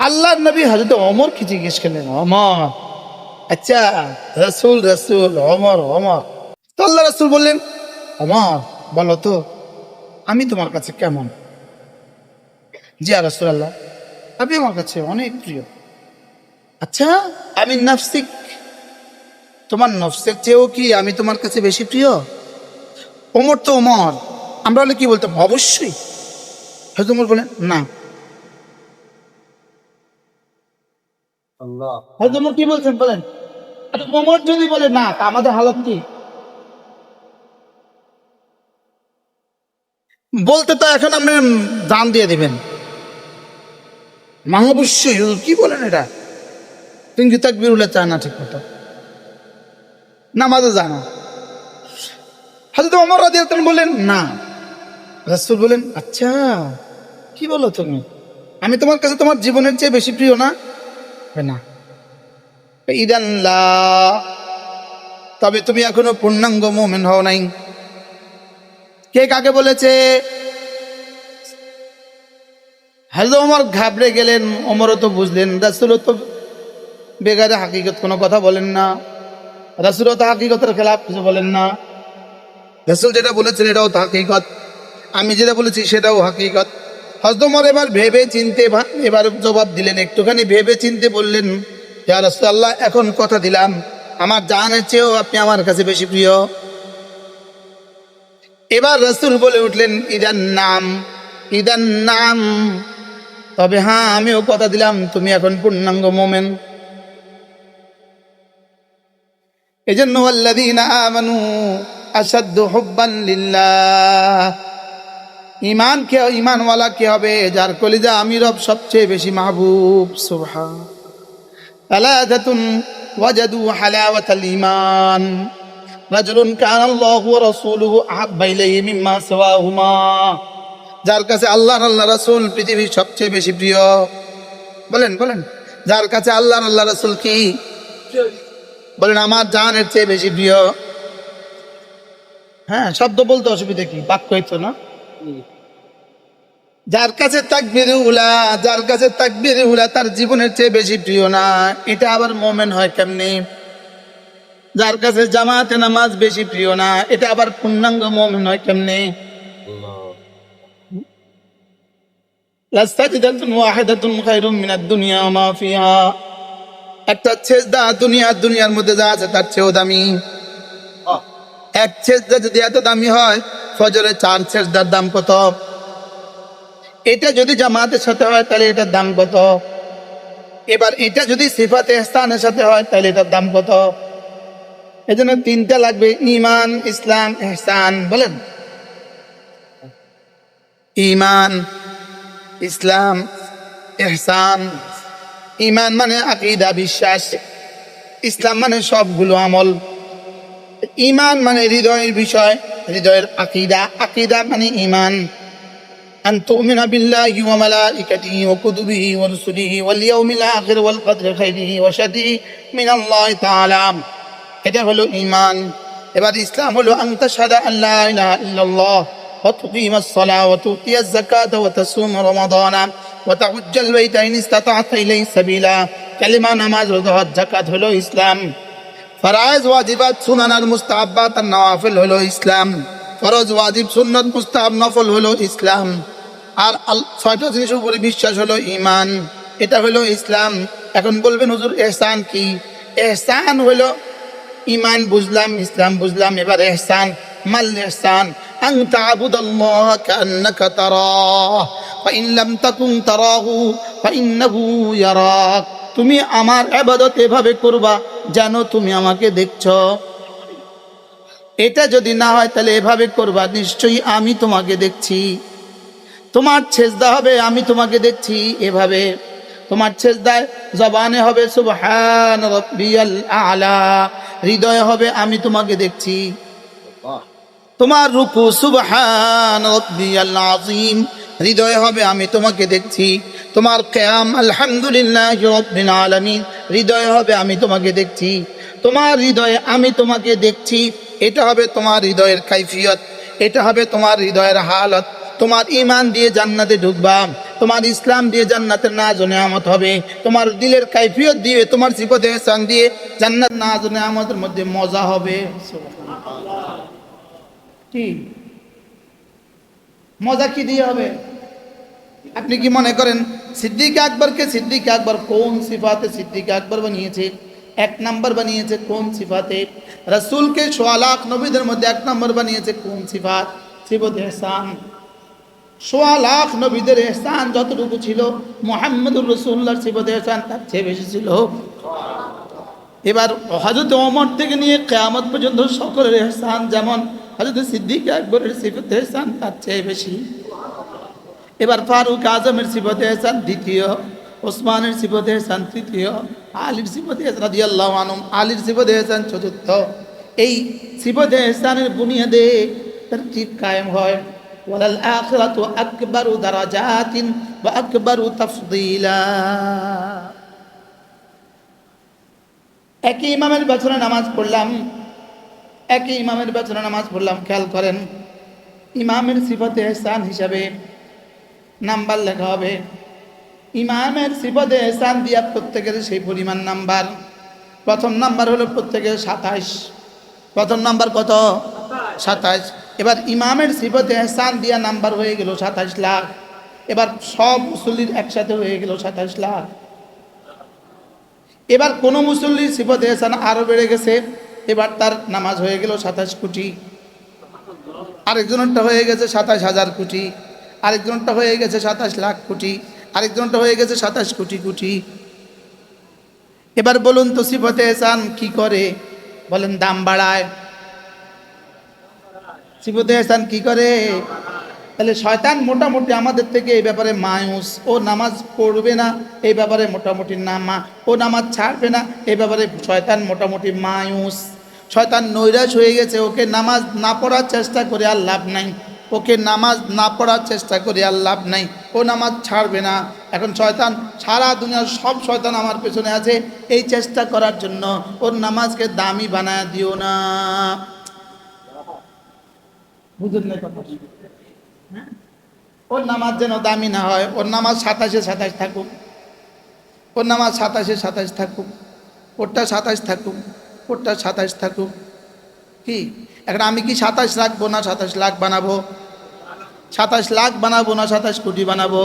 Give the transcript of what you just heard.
আল্লাহ নবী হজরত অমরকে জিজ্ঞেস করলেন অমর আচ্ছা রসুল রসুল অমর অমর তো আল্লাহ রসুল বললেন অমর বলো তো, আমি তোমার কাছে কেমন? জি রসুল আল্লাহ আপনি আমার কাছে অনেক প্রিয়। আচ্ছা আমি নফসিক। তোমার নফসের চেয়েও কি আমি তোমার কাছে বেশি প্রিয়? ওমর তো ওমর। আমরা হলে কি বলতাম? অবশ্যই। হয়তো ওমর বলেন না। হয়তো কি বলছেন বলেন? আচ্ছা ওমর যদি বলে, না, তা আমাদের হালত কি? বলতে তো এখন আপনি দান দিয়ে দিবেন। মা অবশ্যই কি বলেন এটা? তুমি কি তাকবির চায় না ঠিক মতো নামাজে যায় না হাজরত অমর রাজি বললেন, না। রাসূল বলেন আচ্ছা কি বলো তুমি? আমি তোমার কাছে তোমার জীবনের চেয়ে বেশি প্রিয় না? না। ইদান লা, তবে তুমি এখনও পূর্ণাঙ্গ মোমেন হও নাই। কে কাকে বলেছে? হ্যালো, ওমর ঘাবড়ে গেলেন। ওমরও তো বুঝলেন, রাসুলও তো বেগারে হাকিকত কোনো কথা বলেন না। রাসুলও তো হাকিকতের খেলাফ কিছু বলেন না। রাসুল যেটা বলেছেন এটাও তো হাকিকত। আমি যেটা বলেছি সেটাও হাকিকত। হজদমর এবার ভেবে চিনতে এবার জবাব দিলেন একটুখানি ভেবে চিনতে বললেন, ইয়া রাসূলুল্লাহ, এখন কথা দিলাম। আমার জানের চেয়েও আপনি আমার কাছে বেশি প্রিয়। এবার রসুল বলে উঠলেন, ইদান নাম ইদান নাম। তবে হ্যাঁ আমিও কথা দিলাম, তুমি এখন পূর্ণাঙ্গ মোমেন। এই জন্য আল্লাযীনা আমানু আসাদ্দু হুব্বান লিল্লাহ। ইমান কে ইমানওয়ালা কে হবে যার কলিজা আমি রব সবচেয়ে বেশি মাহবুব সুবহান ثلاثة وجدوا حلاوة الإيمان رجل كان الله ورسوله أحب إليه مما سواهما যার কাছে আল্লাহ আল্লাহ রাসূল পৃথিবীর সবচেয়ে বেশি প্রিয় বলেন বলেন যার কাছে আল্লাহ আল্লাহ রাসূল কি বলেন আমার জানের চেয়ে বেশি প্রিয় হ্যাঁ শব্দ বলতে অসুবিধা কি বাক্য হইতো না যার কাছে তাকবির উলা যার কাছে তাকবির উলা তার জীবনের চেয়ে বেশি প্রিয় না। এটা আবার মোমেন হয় কেমনি? যার কাছে জামাতে নামাজ বেশি প্রিয় না এটা আবার পূর্ণাঙ্গ মোমেন হয় কেমনি? একটা ছেজদা দুনিয়া দুনিয়ার মধ্যে যা আছে তার চেয়েও দামি। এক ছেজদা যদি এত দামি হয় ফজরে চার ছেজদার দাম কত? এটা যদি জামাতের সাথে হয়, তাহলে এটার দাম কত? এবার এটা যদি সিফাতে স্থানের সাথে হয়, তাহলে এটার দাম কত? এই জন্য তিনটা লাগবে ইমান ইসলাম, এহসান, বলেন। ইমান ইসলাম, এহসান। ইমান মানে আকিদা, বিশ্বাস। ইসলাম মানে সবগুলো আমল। ইমান মানে হৃদয়ের বিষয়, হৃদয়ের আকিদা। আকিদা মানে ইমান أن تؤمن بالله وملائكته وكتبه ورسله واليوم الآخر والقدر خيره وشره من الله تعالى এটা হলো ইমান এবার ইসলাম হলো আন তাশহাদা আল্লা ইলাহা ইল্লাল্লাহ وتقيم الصلاة وتؤتي الزكاة وتصوم رمضان وتحج البيت إن استطعت إليه سبيلا كلمة নামাজ রোজা হজ যাকাত হলো ইসলাম ফরাইজ ওয়াজিবাত সুনান আর মুস্তাহাব্বাত আর নওয়াফিল হলো ইসলাম ফরজ, ওয়াজিব, সুন্নত, মুস্তাহাব নফল হলো ইসলাম। আর ছয়টা জিনিসের উপরে বিশ্বাস হলো ইমান এটা হলো ইসলাম। এখন বলবেন, হুজুর, এহসান কি? এহসান হলো ইমান বুঝলাম, ইসলাম বুঝলাম। এবার এহসান, মাল এহসান? আন তা'বুদাল্লাহ কান্নাকা তারাহ। ফাইন লাম তাকুন তারাহু, ফাইন্নাহু ইয়ারাক। তুমি আমার ইবাদত এভাবে করবা, যেন তুমি আমাকে দেখছ। এটা যদি না হয় তাহলে এভাবে করবা। নিশ্চয়ই আমি তোমাকে দেখছি। তোমার ছেজদা হবে আমি তোমাকে দেখছি এভাবে। তোমার ছেজদায় জবানে হবে সুবহান রব্বিয়াল আলা হৃদয়ে হবে আমি তোমাকে দেখছি। তোমার রূপু সুবহান রব্বিয়াল আযীম হৃদয়ে হবে আমি তোমাকে দেখছি। তোমার কেয়াম আলহামদুলিল্লাহ রব্বিল আলামিন হৃদয়ে হবে আমি তোমাকে দেখছি। তোমার হৃদয়ে আমি তোমাকে দেখছি। এটা হবে তোমার হৃদয়ের কাইফিয়ত, এটা হবে তোমার হৃদয়ের হালত। তোমার ইমান দিয়ে জান্নাতে ঢুকবা, তোমার ইসলাম দিয়ে জান্নাতের নাজ ও নেয়ামত হবে। তোমার দিলের কাইফিয়ত দিয়ে, তোমার সিফতে এহসান দিয়ে জান্নাত নাজ নেয়ামতের মধ্যে মজা হবে। মজা কি দিয়ে হবে? আপনি কি মনে করেন, সিদ্দিক আকবরকে সিদ্দিক আকবর কোন সিফাতে সিদ্দিক আকবর বানিয়েছে? এক নাম্বার বানিয়েছে কোন সিফাতে? রসুলকে সোয়া লাখ নবীদের মধ্যে এক নম্বর বানিয়েছে কোন সিফাত? সিবত এহসান। সোয়া লাখ নবীদের এহসান যতটুকু ছিল, মোহাম্মদুর রসুল্লাহর সিবত এহসান তার চেয়ে বেশি ছিল। এবার হজরত ওমর থেকে নিয়ে কেয়ামত পর্যন্ত সকলের এহসান যেমন হজরত সিদ্দিক আকবরের সিফত এহসান তার চেয়ে বেশি। এবার ফারুক আজমের সিফতে এহসান দ্বিতীয়, ওসমানের সিফতে এহসান তৃতীয় আলীর সিফতে এহসান রাদিয়াল্লাহু আনহু, আলীর সিফতে এহসান চতুর্থ। এই সিফতে এহসানের বুনিয়াদে তরতিব কায়েম হয়। ওয়ালাল আখিরাতু আকবারু দারাজাতিন ওয়া আকবারু তাফদীলা। একই ইমামের পেছনে নামাজ পড়লাম। একই ইমামের পেছনে নামাজ পড়লাম, খেয়াল করেন। ইমামের সিফতে এহসান হিসাবে নাম্বার লেখা হবে। ইমামের সিপদে এসান দিয়া প্রত্যেকের সেই পরিমাণ নাম্বার। প্রথম নাম্বার হলো প্রত্যেকের সাতাইশ। প্রথম নাম্বার কত? সাতাইশ। এবার ইমামের সিপদে এহসান দিয়া নাম্বার হয়ে গেল সাতাইশ লাখ। এবার সব মুসল্লির একসাথে হয়ে গেল সাতাইশ লাখ। এবার কোন মুসল্লির সিপদে এহসান আরও বেড়ে গেছে। এবার তার নামাজ হয়ে গেল সাতাশ কোটি। আরেকজনেরটা হয়ে গেছে সাতাশ হাজার কোটি। আরেকজনটা হয়ে গেছে সাতাশ লাখ কোটি। আরেকজনটা হয়ে গেছে সাতাশ কোটি কোটি। এবার বলুন তো সিফতে এসান কি করে? বলেন দাম বাড়ায়। সিফতে এসান কি করে? তাহলে শয়তান মোটামুটি আমাদের থেকে এই ব্যাপারে মায়ুস। ও নামাজ পড়বে না, এই ব্যাপারে মোটামুটি নামা ও নামাজ ছাড়বে না, এই ব্যাপারে শয়তান মোটামুটি মায়ুস। শয়তান নৈরাশ হয়ে গেছে, ওকে নামাজ না পড়ার চেষ্টা করে আর লাভ নাই। ওকে নামাজ না পড়ার চেষ্টা করে, আর লাভ নাই। ও নামাজ ছাড়বে না। এখন শয়তান, সারা দুনিয়ার সব শয়তান আমার পেছনে আছে। এই চেষ্টা করার জন্য ওর নামাজকে দামি বানায় দিও না। হ্যাঁ? ওর নামাজ যেন দামি না হয়, ওর নামাজ সাতাশে সাতাশ থাকুক। ওর নামাজ সাতাশে সাতাশ থাকুক। ওরটা সাতাশ থাকুক, ওরটা সাতাশ থাকুক। কি? এখন আমি কি সাতাশ লাখ না সাতাশ লাখ বানাবো? সাতাশ লাখ বানাবো না সাতাশ কোটি বানাবো?